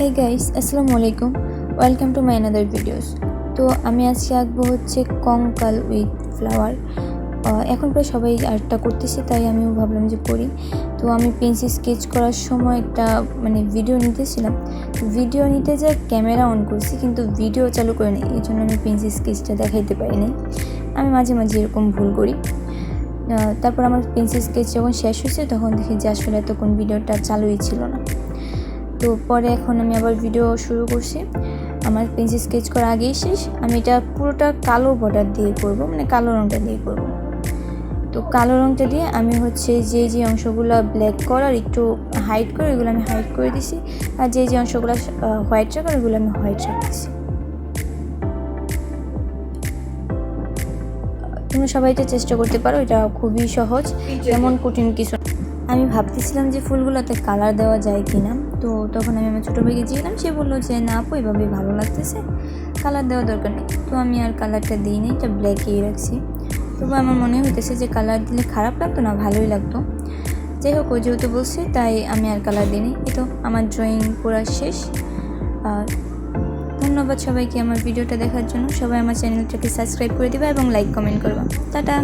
হে guys আসসালামু আলাইকুম। Welcome to my another videos তো আমি আজকে আঁকবো হচ্ছে কঙ্কাল উইথ ফ্লাওয়ার এখন প্রায় সবাই আর্টটা করতেছে, তাই আমিও ভাবলাম যে করি। তো আমি পেন্সিল স্কেচ করার সময় একটা মানে ভিডিও নিতেছিলাম। ভিডিও নিতে যা ক্যামেরা অন করছি, কিন্তু ভিডিও চালু করে নিই। এই জন্য আমি পেন্সিল স্কেচটা দেখাইতে পারি পারিনি আমি মাঝে মাঝে এরকম ভুল করি। তারপর আমার পেন্সিল স্কেচ যখন শেষ হয়েছে, তখন দেখি যে আসলে এতক্ষণ ভিডিওটা চালুই ছিল না। তো পরে এখন আমি আবার ভিডিও শুরু করছি। আমার পেন্সিল স্কেচ করা আগেই শেষ। আমি এটা পুরোটা কালো বর্ডার দিয়ে করব মানে কালো রঙটা দিয়ে করব। তো কালো রঙটা দিয়ে আমি হচ্ছে যে যে অংশগুলো ব্ল্যাক করার একটু হাইট করে ওগুলো আমি হাইট করে দিছি। আর যে যে অংশগুলো হোয়াইট রাখার ওগুলো আমি হোয়াইট রাখতেছি তোমরা সবাই এটা চেষ্টা করতে পারো এটা খুবই সহজ। তেমন কঠিন কিছু। আমি ভাবতেছিলাম যে ফুলগুলোতে কালার দেওয়া যায় কি না তো তখন আমি আমার ছোটো ভাইকে জিজ্ঞাসলাম সে বলল যে, না আপু এভাবে ভালো লাগতেছে। কালার দেওয়া দরকার নেই। তো আমি আর কালারটা দিই নি এটা ব্ল্যাকই রাখছি। তবু আমার মনে হইতেছে যে কালার দিলে খারাপ লাগতো না, ভালোই লাগতো। যাই হোক, ও যেহেতু বলছে, তাই আমি আর কালার দিইনি এই তো, আমার ড্রয়িং পুরা শেষ। আর ধন্যবাদ সবাইকে আমার ভিডিওটা দেখার জন্য। সবাই আমার চ্যানেলটাকে সাবস্ক্রাইব করে দেবে এবং লাইক কমেন্ট করবা। টাটা!